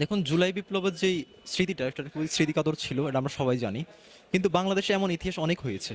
দেখুন, জুলাই বিপ্লবের যে স্মৃতিটা, এটা খুবই স্মৃতিকাতর ছিল, এটা আমরা সবাই জানি। কিন্তু বাংলাদেশে এমন ইতিহাস অনেক হয়েছে।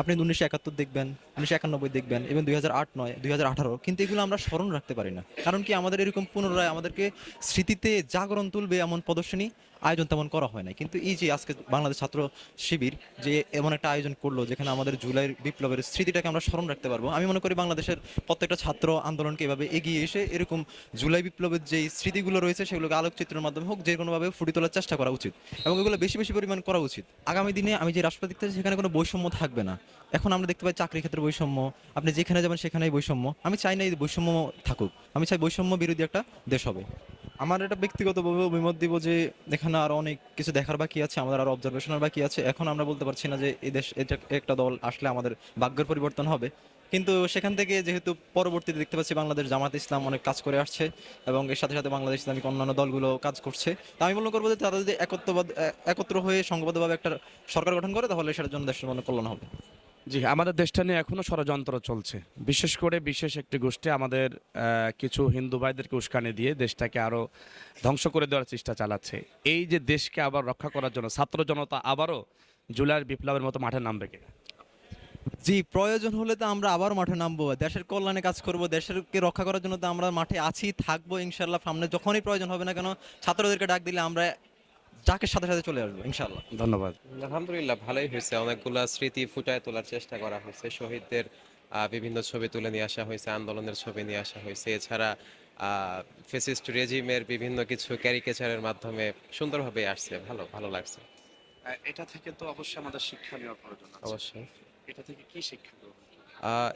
আপনি উনিশশো একাত্তর দেখবেন, উনিশশো একানব্বই দেখবেন এবং দুই হাজার আট নয়, দুই হাজার আঠারো, কিন্তু এগুলো আমরা স্মরণ রাখতে পারি না। কারণ কি আমাদের এরকম পুনরায় আমাদেরকে স্মৃতিতে জাগরণ তুলবে এমন প্রদর্শনী আয়োজন তেমন করা হয় না কিন্তু এই যে আজকে বাংলাদেশ ছাত্র শিবির যে এমন একটা আয়োজন করল, যেখানে আমাদের জুলাই বিপ্লবের স্মৃতিটাকে আমরা স্মরণ রাখতে পারব, আমি মনে করি বাংলাদেশের প্রত্যেকটা ছাত্র আন্দোলনকে এভাবে এগিয়ে এসে এরকম জুলাই বিপ্লবের যে স্মৃতিগুলো রয়েছে, সেগুলোকে আলোকচিত্রের মাধ্যমে হোক, যে কোনোভাবে ফুটিয়ে তোলার চেষ্টা করা উচিত এবং এগুলো বেশি বেশি পরিমাণ করা উচিত। আগামী দিনে আমি যে রাষ্ট্রপতি দেখতে সেখানে কোনো বৈষম্য থাকবে না। এখন আমরা দেখতে পাই চাকরি ক্ষেত্রে বৈষম্য, আপনি যেখানে যাবেন সেখানেই বৈষম্য। আমি চাই না এই বৈষম্য থাকুক, আমি চাই বৈষম্য বিরোধী একটা দেশ হবে। আমার এটা ব্যক্তিগতভাবে অভিমত দিব যে, এখানে আরও অনেক কিছু দেখার বাকি আছে, আমাদের আরও অবজারভেশনের বাকি আছে। এখন আমরা বলতে পারছি না যে, এই দেশ, এটা একটা দল আসলে আমাদের ভাগ্যের পরিবর্তন হবে। কিন্তু সেখান থেকে যেহেতু পরবর্তীতে দেখতে পাচ্ছি বাংলাদেশ জামাত ইসলাম অনেক কাজ করে আসছে এবং এর সাথে সাথে বাংলাদেশ ইসলামিক অন্যান্য দলগুলো কাজ করছে। তা আমি মনে করব যে, তারা যদি একত্রবাদ একত্র হয়ে সংঘবদ্ধভাবে একটা সরকার গঠন করে, তাহলে সেটার জন্য দেশের মনে কল্যাণ হবে। জি, আমাদের দেশটা নিয়ে এখনও ষড়যন্ত্র চলছে। বিশেষ করে বিশেষ একটি গোষ্ঠী আমাদের কিছু হিন্দু ভাইদেরকে উস্কানি দিয়ে দেশটাকে আরও ধ্বংস করে দেওয়ার চেষ্টা চালাচ্ছে। এই যে দেশকে আবার রক্ষা করার জন্য ছাত্র জনতা আবারও জুলাইয়ের বিপ্লবের মতো মাঠে নামবে কি? জি, প্রয়োজন হলে তো আমরা আবার মাঠে নামবো। দেশের কল্যাণে কাজ করব, দেশেরকে রক্ষা করার জন্য তো আমরা মাঠে আছি, থাকব ইনশাল্লাহ সামনে যখনই প্রয়োজন হবে না কেন, ছাত্রদেরকে ডাক দিলে আমরা যাকে সাথে সাথে চলে আসব ইনশাল্লাহ ধন্যবাদ। আলহামদুলিল্লাহ ভালোই হয়েছে। অনেকগুলা স্মৃতি ফুটায় তোলার চেষ্টা করা হয়েছে। শহীদদের আহ, বিভিন্ন ছবি তুলে নিয়ে আসা হয়েছে আন্দোলনের ছবি নিয়ে আসা হয়েছে। এছাড়া ফেসিস্ট রেজিমের বিভিন্ন কিছু ক্যারিকেচারের মাধ্যমে সুন্দরভাবে আসছে। ভালো ভালো লাগছে। এটা থেকে তো অবশ্যই আমাদের শিক্ষা নেওয়ার প্রয়োজন অবশ্যই। এটা থেকে কি শিক্ষা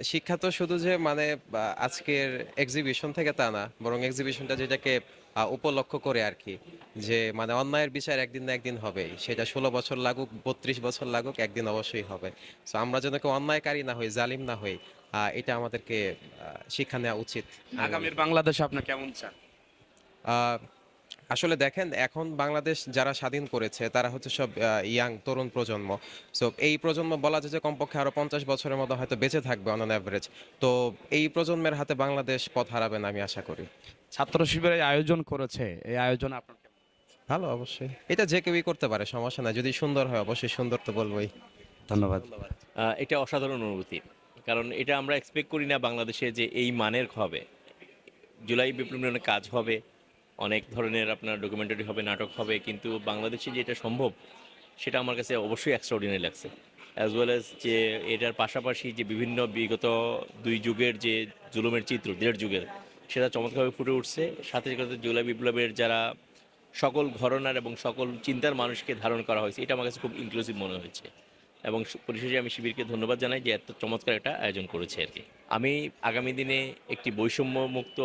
শিক্ষা তো শুধু যে মানে আজকের এক্সিবিশন থেকে তা না বরং এক্সিবিশনটা যেটাকে উপলক্ষ করে আর কি। যে মানে অন্যায়ের বিচার একদিন না একদিন হবেই। সেটা ষোলো বছর লাগুক বত্রিশ বছর লাগুক একদিন অবশ্যই হবে। তো আমরা যেন কেউ অন্যায়কারী না হই জালিম না হই আহ, এটা আমাদেরকে শিক্ষা নেওয়া উচিত। আগামীর বাংলাদেশ আপনি কেমন চান? আহ, আসলে দেখেন এখন বাংলাদেশ যারা স্বাধীন করেছে তারা হচ্ছে সব ইয়াং তরুণ প্রজন্ম। সো এই প্রজন্ম বলা যায় যে কমপক্ষে আরও পঞ্চাশ বছরের মতো হয়তো বেঁচে থাকবে অন অ্যাভারেজ তো এই প্রজন্মের হাতে বাংলাদেশ পথ হারাবে না আমি আশা করি। ছাত্র শিবিরের আয়োজন করেছে এই আয়োজন আপনার ভালো অবশ্যই। এটা যে কেউই করতে পারে সমস্যা নাই। যদি সুন্দর হয় অবশ্যই সুন্দর তো বলবোই। ধন্যবাদ। এটা অসাধারণ অনুভূতি। কারণ এটা আমরা এক্সপেক্ট করি না বাংলাদেশে যে এই মানের হবে। জুলাই বিপ্লব নিয়ে কাজ হবে। অনেক ধরনের আপনার ডকুমেন্টারি হবে, নাটক হবে, কিন্তু বাংলাদেশে যে এটা সম্ভব, সেটা আমার কাছে অবশ্যই এক্সট্রাঅর্ডিনারি লাগছে। অ্যাজ ওয়েল অ্যাজ যে এটার পাশাপাশি যে বিভিন্ন বিগত দুই যুগের যে জুলুমের চিত্র, দেড় যুগের, সেটা চমৎকারভাবে ফুটে উঠছে। সাথে সাথে জুলাই বিপ্লবের যারা সকল ঘরনার এবং সকল চিন্তার মানুষকে ধারণ করা হয়েছে, এটা আমার কাছে খুব ইনক্লুসিভ মনে হয়েছে। এবং পরিশেষে আমি শিবিরকে ধন্যবাদ জানাই যে এত চমৎকার একটা আয়োজন করেছে আর কি। আমি আগামী দিনে একটি বৈষম্যমুক্ত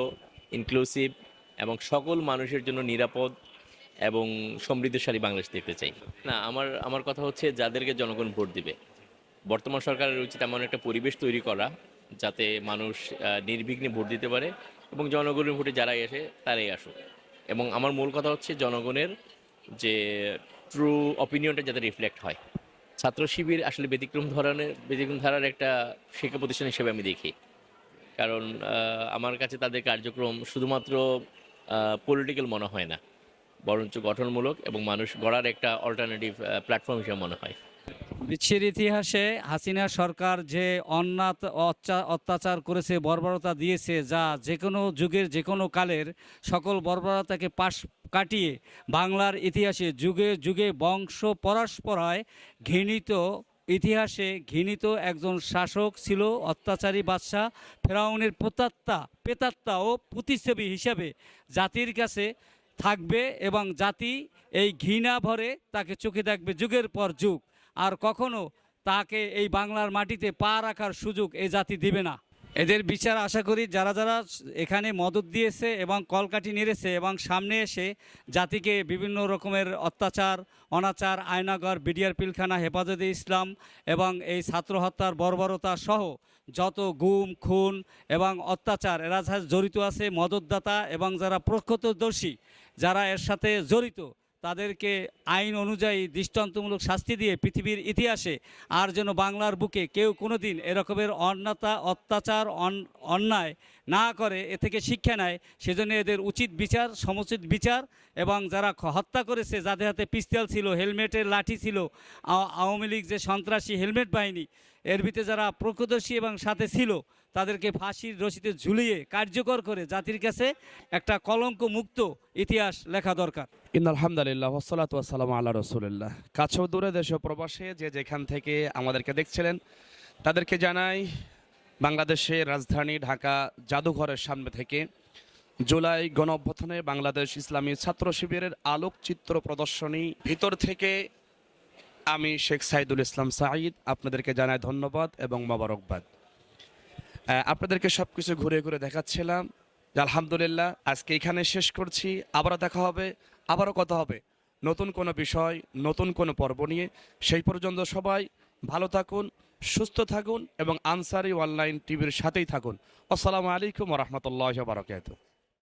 ইনক্লুসিভ এবং সকল মানুষের জন্য নিরাপদ এবং সমৃদ্ধশালী বাংলাদেশ দেখতে চাই। না, আমার আমার কথা হচ্ছে যাদেরকে জনগণ ভোট দিবে। বর্তমান সরকারের উচিত এমন একটা পরিবেশ তৈরি করা যাতে মানুষ নির্বিঘ্নে ভোট দিতে পারে এবং জনগণের ভোটে যারাই আসে তারাই আসুক। এবং আমার মূল কথা হচ্ছে জনগণের যে ট্রু অপিনিয়নটা যাতে রিফ্লেক্ট হয়। ছাত্র শিবির আসলে ব্যতিক্রম ধরনের, ব্যতিক্রম ধারার একটা শিক্ষা প্রতিষ্ঠান হিসেবে আমি দেখি। কারণ আমার কাছে তাদের কার্যক্রম শুধুমাত্র পলিটিক্যাল মনে হয় না। বরঞ্চ গঠনমূলক এবং মানুষ গড়ার একটা অল্টারনেটিভ প্ল্যাটফর্ম হিসেবে মনে হয়। বিশ্বের ইতিহাসে হাসিনা সরকার যে অন্যাত অত্যা- অত্যাচার করেছে, বর্বরতা দিয়েছে, যা যে কোনো যুগের যে কোনো কালের সকল বর্বরতাকে পাশ কাটিয়ে বাংলার ইতিহাসে যুগে যুগে বংশ পরস্পরায় ঘৃণিত ইতিহাসে ঘৃণিত একজন শাসক ছিল অত্যাচারী বাদশাহ ফেরাউনের প্রতাত্মা পেতাত্মা ও প্রতিচ্ছবি হিসাবে জাতির কাছে থাকবে এবং জাতি এই ঘৃণা ভরে তাকে চোখে দেখবে যুগের পর যুগ। আর কখনো তাকে এই বাংলার মাটিতে পা রাখার সুযোগ এই জাতি দিবে না। এদের বিচার আশা করি যারা যারা এখানে মদত দিয়েছে এবং কলকাঠি নেড়েছে এবং সামনে এসে জাতিকে বিভিন্ন রকমের অত্যাচার, অনাচার আয়নাগর বিডিআর পিলখানা, হেফাজতে ইসলাম এবং এই ছাত্র হত্যার বর্বরতা সহ যত গুম, খুন এবং অত্যাচার, এরা জড়িত আছে, মদতদাতা এবং যারা প্রত্যক্ষদর্শী যারা এর সাথে জড়িত তাদেরকে আইন অনুযায়ী দৃষ্টান্তমূলক শাস্তি দিয়ে পৃথিবীর ইতিহাসে আর যেন বাংলার বুকে কেউ কোনোদিন এরকমের অন্যতা, অত্যাচার, অন- অন্যায় না করে, এ থেকে শিক্ষা নেয়। সেজন্য এদের উচিত বিচার, সমুচিত বিচার এবং যারা হত্যা করেছে, যাদের হাতে পিস্তল ছিল, হেলমেটের লাঠি ছিল আওয়ামী লীগ যে সন্ত্রাসী হেলমেট বাহিনী, এর ভিতরে যারা প্রত্যদর্শী এবং সাথে ছিল তাদেরকে ফাঁসির রশিতে ঝুলিয়ে কার্যকর করে জাতির কাছে একটা কলঙ্ক মুক্ত ইতিহাস লেখা দরকার। ইন আলহামদুলিল্লাহ ওসালাত ওয়াসালাম আল্লাহ রসুলিল্লাহ। কাছেও দূরে দেশে প্রবাসে যে যেখান থেকে আমাদেরকে দেখছিলেন, তাদেরকে জানাই, বাংলাদেশের রাজধানী ঢাকা জাদুঘরের সামনে থেকে জুলাই গণ অভ্যুত্থানে বাংলাদেশ ইসলামী ছাত্র শিবিরের আলোকচিত্র প্রদর্শনী ভিতর থেকে আমি শেখ সাইদুল ইসলাম সাঈদ, আপনাদেরকে জানাই ধন্যবাদ এবং মোবারকবাদ। আপনাদেরকে সব কিছু ঘুরে ঘুরে দেখাচ্ছিলাম। আলহামদুলিল্লাহ, আজকে এখানে শেষ করছি। আবারও দেখা হবে, আবারও কথা হবে। নতুন কোনো বিষয়, নতুন কোনো পর্ব নিয়ে। সেই পর্যন্ত সবাই ভালো থাকুন, সুস্থ থাকুন এবং আনসারি অনলাইন টিভির সাথেই থাকুন। আসসালামু আলাইকুম রহমতুল্লাহ বারকাত